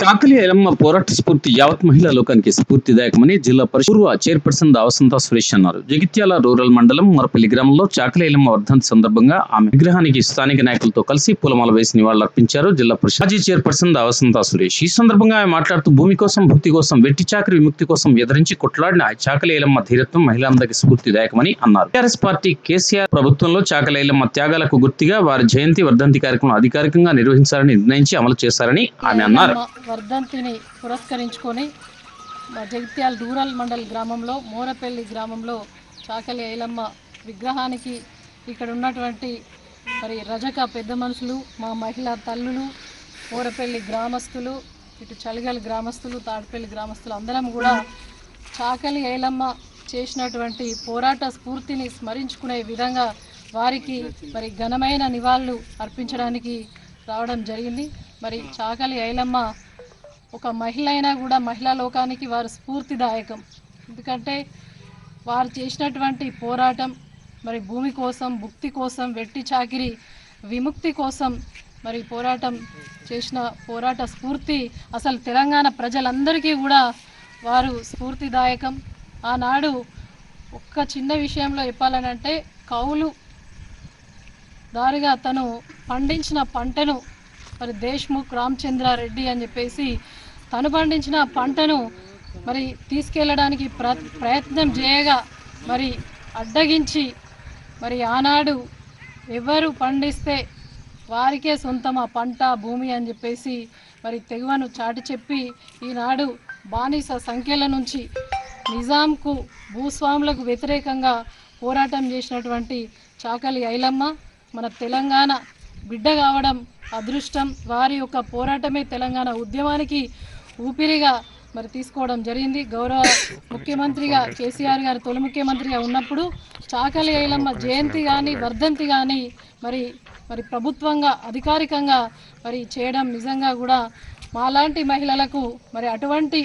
చాకలి ఎలమ్మ పోరాట స్ఫూర్తి యావత్ మహిళా లోకానికి స్ఫూర్తిదాయకమని జిల్లా పరిషత్ పూర్వ చైర్పర్సన్ దావసంత సురేష్ అన్నారు. జగిత్యాల రూరల్ మండలం మరపల్లి గ్రామంలో చాకలి ఎలమ్మ వర్ధంతి సందర్భంగా ఆమె విగ్రహానికి స్థానిక నాయకులతో కలిసి పూలమాల వేసి నివాళులర్పించారు జిల్లా పరిషత్ మాజీ చైర్పర్సన్ దావసంత సురేష్. ఈ సందర్భంగా ఆమె మాట్లాడుతూ భూమి కోసం భక్తి కోసం వెట్టి చాకరి విముక్తి కోసం ఎదిరించి కొట్లాడిన చాకలి ఎలమ్మ ధీరత్వం మహిళలందరికీ స్ఫూర్తిదాయకమని అన్నారు. టీఆర్ఎస్ పార్టీ కేసీఆర్ ప్రభుత్వంలో చాకలి ఎలమ్మ త్యాగాలకు గుర్తిగా వారి జయంతి వర్ధంతి కార్యక్రమం అధికారికంగా నిర్వహించాలని నిర్ణయించి అమలు చేశారని ఆమె అన్నారు. వర్ధంతిని పురస్కరించుకొని మా జగిత్యాల రూరల్ మండల్ గ్రామంలో మోరపల్లి గ్రామంలో చాకలి ఐలమ్మ విగ్రహానికి ఇక్కడ ఉన్నటువంటి మరి రజక పెద్ద మనుషులు మా మహిళా తల్లులు మోరపల్లి గ్రామస్తులు ఇటు చలిగల గ్రామస్తులు తాడిపల్లి గ్రామస్తులు అందరం కూడా చాకలి ఐలమ్మ చేసినటువంటి పోరాట స్ఫూర్తిని స్మరించుకునే విధంగా వారికి మరి ఘనమైన నివాళులు అర్పించడానికి రావడం జరిగింది. మరి చాకలి ఐలమ్మ ఒక మహిళ అయినా కూడా మహిళా లోకానికి వారు స్ఫూర్తిదాయకం. ఎందుకంటే వారు చేసినటువంటి పోరాటం మరి భూమి కోసం భుక్తి కోసం వెట్టి చాకిరి విముక్తి కోసం మరి పోరాటం చేసిన పోరాట స్ఫూర్తి అసలు తెలంగాణ ప్రజలందరికీ కూడా వారు స్ఫూర్తిదాయకం. ఆనాడు ఒక్క చిన్న విషయంలో చెప్పాలనంటే కౌలు దారిగా తను పండించిన పంటను మరి దేశ్ముఖ్ రామచంద్రారెడ్డి అని చెప్పేసి తను పండించిన పంటను మరి తీసుకెళ్ళడానికి ప్ర ప్రయత్నం చేయగా మరి అడ్డగించి మరి ఆనాడు ఎవరు పండిస్తే వారికే సొంతం ఆ పంట భూమి అని చెప్పేసి మరి తెగువను చాటి చెప్పి ఈనాడు బానిస సంఖ్యల నుంచి నిజాంకు భూస్వాములకు వ్యతిరేకంగా పోరాటం చేసినటువంటి చాకలి ఐలమ్మ మన తెలంగాణ బిడ్డ కావడం అదృష్టం. వారి యొక్క పోరాటమే తెలంగాణ ఉద్యమానికి ఊపిరిగా మరి తీసుకోవడం జరిగింది. గౌరవ ముఖ్యమంత్రిగా కేసీఆర్ గారు తొలి ముఖ్యమంత్రిగా ఉన్నప్పుడు చాకలి ఐలమ్మ జయంతి కానీ వర్ధంతి కానీ మరి మరి ప్రభుత్వంగా అధికారికంగా మరి చేయడం నిజంగా కూడా మాలాంటి మహిళలకు మరి అటువంటి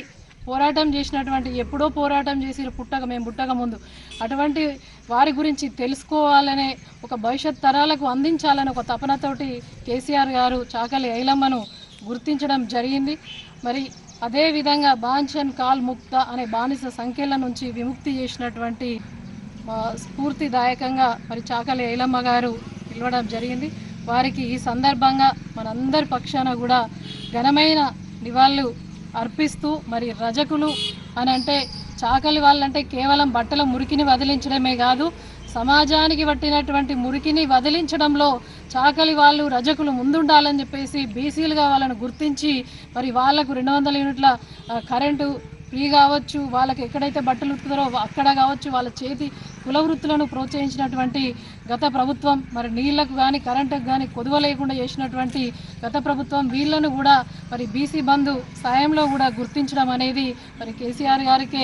పోరాటం చేసినటువంటి ఎప్పుడో పోరాటం చేసి పుట్టక మేము పుట్టక ముందు. అటువంటి వారి గురించి తెలుసుకోవాలనే ఒక భవిష్యత్ తరాలకు అందించాలనే ఒక తపనతోటి కేసీఆర్ గారు చాకలి ఐలమ్మను గుర్తించడం జరిగింది. మరి అదేవిధంగా బాంఛన్ కాల్ ముక్త అనే బానిస సంఖ్యల నుంచి విముక్తి చేసినటువంటి స్ఫూర్తిదాయకంగా మరి చాకలి ఐలమ్మ గారు పిలవడం జరిగింది. వారికి ఈ సందర్భంగా మనందరి పక్షాన కూడా ఘనమైన నివాళులు అర్పిస్తూ మరి రజకులు అని అంటే చాకలి వాళ్ళంటే కేవలం బట్టల మురికిని వదిలించడమే కాదు సమాజానికి పట్టినటువంటి మురికిని వదిలించడంలో చాకలి వాళ్ళు రజకులు ముందుండాలని చెప్పేసి బీసీలుగా వాళ్ళను గుర్తించి మరి వాళ్ళకు రెండు వందల యూనిట్ల కరెంటు ఫ్రీ కావచ్చు వాళ్ళకి ఎక్కడైతే బట్టలు ఉతుకుతారో అక్కడ కావచ్చు వాళ్ళ చేతి కుల వృత్తులను ప్రోత్సహించినటువంటి గత ప్రభుత్వం మరి నీళ్ళకు కానీ కరెంటుకు కానీ కొదువ లేకుండా చేసినటువంటి గత ప్రభుత్వం వీళ్ళను కూడా మరి బీసీ బంధు సాయంలో కూడా గుర్తించడం అనేది మరి కేసీఆర్ గారికి